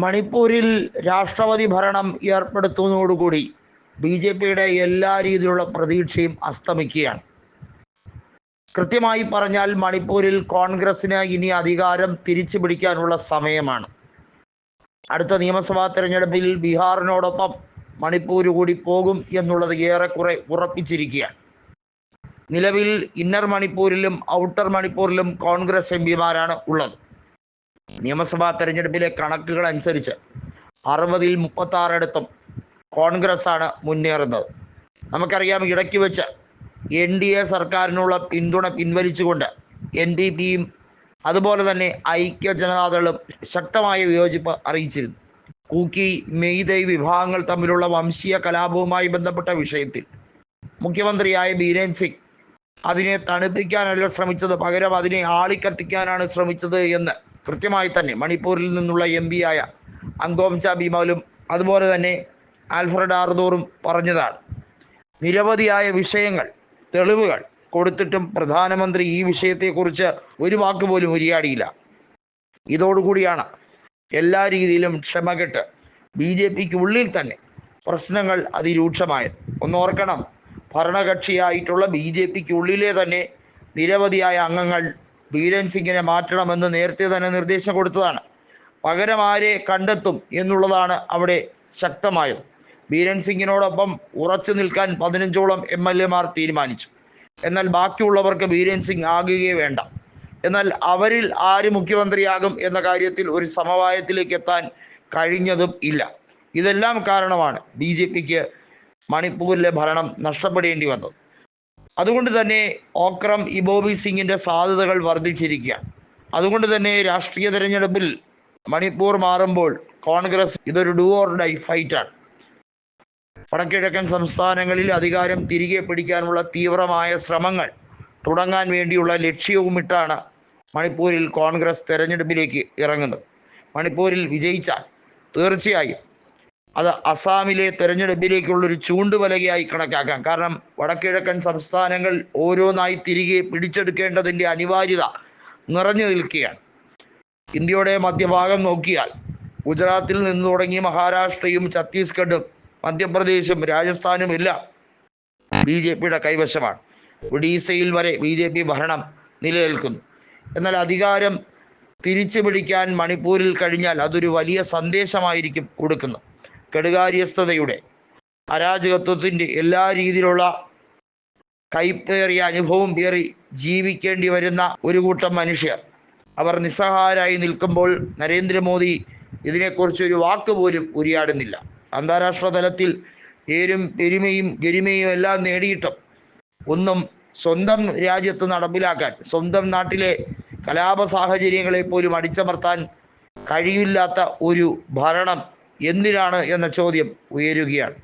മണിപ്പൂരിൽ രാഷ്ട്രപതി ഭരണം ഏർപ്പെടുത്തുന്നതോടുകൂടി ബി ജെ പിയുടെ എല്ലാ രീതിയിലുള്ള പ്രതീക്ഷയും അസ്തമിക്കുകയാണ്. കൃത്യമായി പറഞ്ഞാൽ മണിപ്പൂരിൽ കോൺഗ്രസിന് ഇനി അധികാരം തിരിച്ചു പിടിക്കാനുള്ള സമയമാണ്. അടുത്ത നിയമസഭാ തെരഞ്ഞെടുപ്പിൽ ബീഹാറിനോടൊപ്പം മണിപ്പൂർ കൂടി പോകും എന്നുള്ളത് ഏറെക്കുറെ ഉറപ്പിച്ചിരിക്കുകയാണ്. നിലവിൽ ഇന്നർ മണിപ്പൂരിലും ഔട്ടർ മണിപ്പൂരിലും കോൺഗ്രസ് എം പിമാരാണ് ഉള്ളത്. നിയമസഭാ തെരഞ്ഞെടുപ്പിലെ കണക്കുകൾ അനുസരിച്ച് അറുപതിൽ മുപ്പത്തി ആറിടത്തും കോൺഗ്രസ് ആണ് മുന്നേറുന്നത്. നമുക്കറിയാം ഇടയ്ക്ക് വെച്ച് എൻ ഡി എ സർക്കാരിനുള്ള പിന്തുണ പിൻവലിച്ചുകൊണ്ട് എൻ ഡി പിയും അതുപോലെ തന്നെ ഐക്യ ജനതാദളും ശക്തമായ വിയോജിപ്പ് അറിയിച്ചിരുന്നു. കൂക്കി മെയ്തൈ വിഭാഗങ്ങൾ തമ്മിലുള്ള വംശീയ കലാപവുമായി ബന്ധപ്പെട്ട വിഷയത്തിൽ മുഖ്യമന്ത്രിയായ ബീരേൻ സിംഗ് അതിനെ തണുപ്പിക്കാനല്ല ശ്രമിച്ചത് പകരം അതിനെ ആളിക്കത്തിക്കാനാണ് ശ്രമിച്ചത് എന്ന് കൃത്യമായി തന്നെ മണിപ്പൂരിൽ നിന്നുള്ള എം പിയായ അങ്കോംച ഭീമാലും അതുപോലെ തന്നെ ആൽഫ്രഡ് ആർദോറും പറഞ്ഞതാണ്. നിരവധിയായ വിഷയങ്ങൾ തെളിവുകൾ കൊടുത്തിട്ടും പ്രധാനമന്ത്രി ഈ വിഷയത്തെക്കുറിച്ച് ഒരു വാക്ക് പോലും ഉരിയാടിയില്ല. ഇതോടുകൂടിയാണ് എല്ലാ രീതിയിലും ക്ഷമ കെട്ട് ബി ജെ പിക്ക് ഉള്ളിൽ തന്നെ പ്രശ്നങ്ങൾ അതിരൂക്ഷമായത്. ഒന്നോർക്കണം ഭരണകക്ഷിയായിട്ടുള്ള ബി ജെ പിക്ക് ഉള്ളിലെ തന്നെ നിരവധിയായ അംഗങ്ങൾ ബീരൻ സിംഗിനെ മാറ്റണമെന്ന് നേരത്തെ തന്നെ നിർദ്ദേശം കൊടുത്തതാണ്. പകരം ആരെ കണ്ടെത്തും എന്നുള്ളതാണ് അവിടെ ശക്തമായത് ബീരൻ സിംഗിനോടൊപ്പം ഉറച്ചു നിൽക്കാൻ പതിനഞ്ചോളം എം എൽ എമാർ തീരുമാനിച്ചു. എന്നാൽ ബാക്കിയുള്ളവർക്ക് ബീരൻ സിംഗ് ആകുകയേ വേണ്ട. എന്നാൽ അവരിൽ ആര് മുഖ്യമന്ത്രിയാകും എന്ന കാര്യത്തിൽ ഒരു സമവായത്തിലേക്ക് എത്താൻ കഴിഞ്ഞതും ഇല്ല. ഇതെല്ലാം കാരണമാണ് ബി ജെ പിക്ക് മണിപ്പൂരിലെ ഭരണം നഷ്ടപ്പെടേണ്ടി വന്നത്. അതുകൊണ്ട് തന്നെ ഓക്രം ഇബോബി സിംഗിന്റെ സാധ്യതകൾ വർദ്ധിച്ചിരിക്കുകയാണ് അതുകൊണ്ട് തന്നെ രാഷ്ട്രീയ തെരഞ്ഞെടുപ്പിൽ മണിപ്പൂർ മാറുമ്പോൾ കോൺഗ്രസ് ഇതൊരു ഡു ഓർ ഡൈ ഫൈറ്റാണ്. വടക്കിഴക്കൻ സംസ്ഥാനങ്ങളിൽ അധികാരം തിരികെ പിടിക്കാനുള്ള തീവ്രമായ ശ്രമങ്ങൾ തുടങ്ങാൻ വേണ്ടിയുള്ള ലക്ഷ്യവുമിട്ടാണ് മണിപ്പൂരിൽ കോൺഗ്രസ് തെരഞ്ഞെടുപ്പിലേക്ക് ഇറങ്ങുന്നത്. മണിപ്പൂരിൽ വിജയിച്ചാൽ തീർച്ചയായും അത് അസാമിലെ തെരഞ്ഞെടുപ്പിലേക്കുള്ളൊരു ചൂണ്ടുവലകയായി കണക്കാക്കാം. കാരണം വടക്കിഴക്കൻ സംസ്ഥാനങ്ങൾ ഓരോന്നായി തിരികെ പിടിച്ചെടുക്കേണ്ടതിന്റെ അനിവാര്യത നിറഞ്ഞു നിൽക്കുകയാണ്. ഇന്ത്യയുടെ മധ്യഭാഗം നോക്കിയാൽ ഗുജറാത്തിൽ നിന്ന് തുടങ്ങി മഹാരാഷ്ട്രയും ഛത്തീസ്ഗഡും മധ്യപ്രദേശും രാജസ്ഥാനും എല്ലാം ബി ജെ പിയുടെ കൈവശമാണ്. ഒഡീസയിൽ വരെ ബി ജെ പി ഭരണം നിലനിൽക്കുന്നു. എന്നാൽ അധികാരം തിരിച്ചു പിടിക്കാൻ മണിപ്പൂരിൽ കഴിഞ്ഞാൽ അതൊരു വലിയ സന്ദേശമായിരിക്കും കൊടുക്കുന്നത്. കെടുകാര്യസ്ഥതയുടെ അരാജകത്വത്തിന്റെ എല്ലാ രീതിയിലുള്ള കൈപ്പേറിയ അനുഭവം പേറി ജീവിക്കേണ്ടി വരുന്ന ഒരു കൂട്ടം മനുഷ്യർ. അവർ നിസ്സഹായരായി നിൽക്കുമ്പോൾ നരേന്ദ്രമോദി ഇതിനെക്കുറിച്ച് ഒരു വാക്ക് പോലും ഉരിയാടുന്നില്ല. അന്താരാഷ്ട്ര തലത്തിൽ ഏരും പെരുമയും ഗരിമയും എല്ലാം നേടിയിട്ടും ഒന്നും സ്വന്തം രാജ്യത്ത് നടപ്പിലാക്കാൻ സ്വന്തം നാട്ടിലെ കലാപ സാഹചര്യങ്ങളെ പോലും അടിച്ചമർത്താൻ കഴിയില്ലാത്ത ഒരു ഭരണം എന്തിനാണ് എന്ന ചോദ്യം ഉയരുകയാണ്.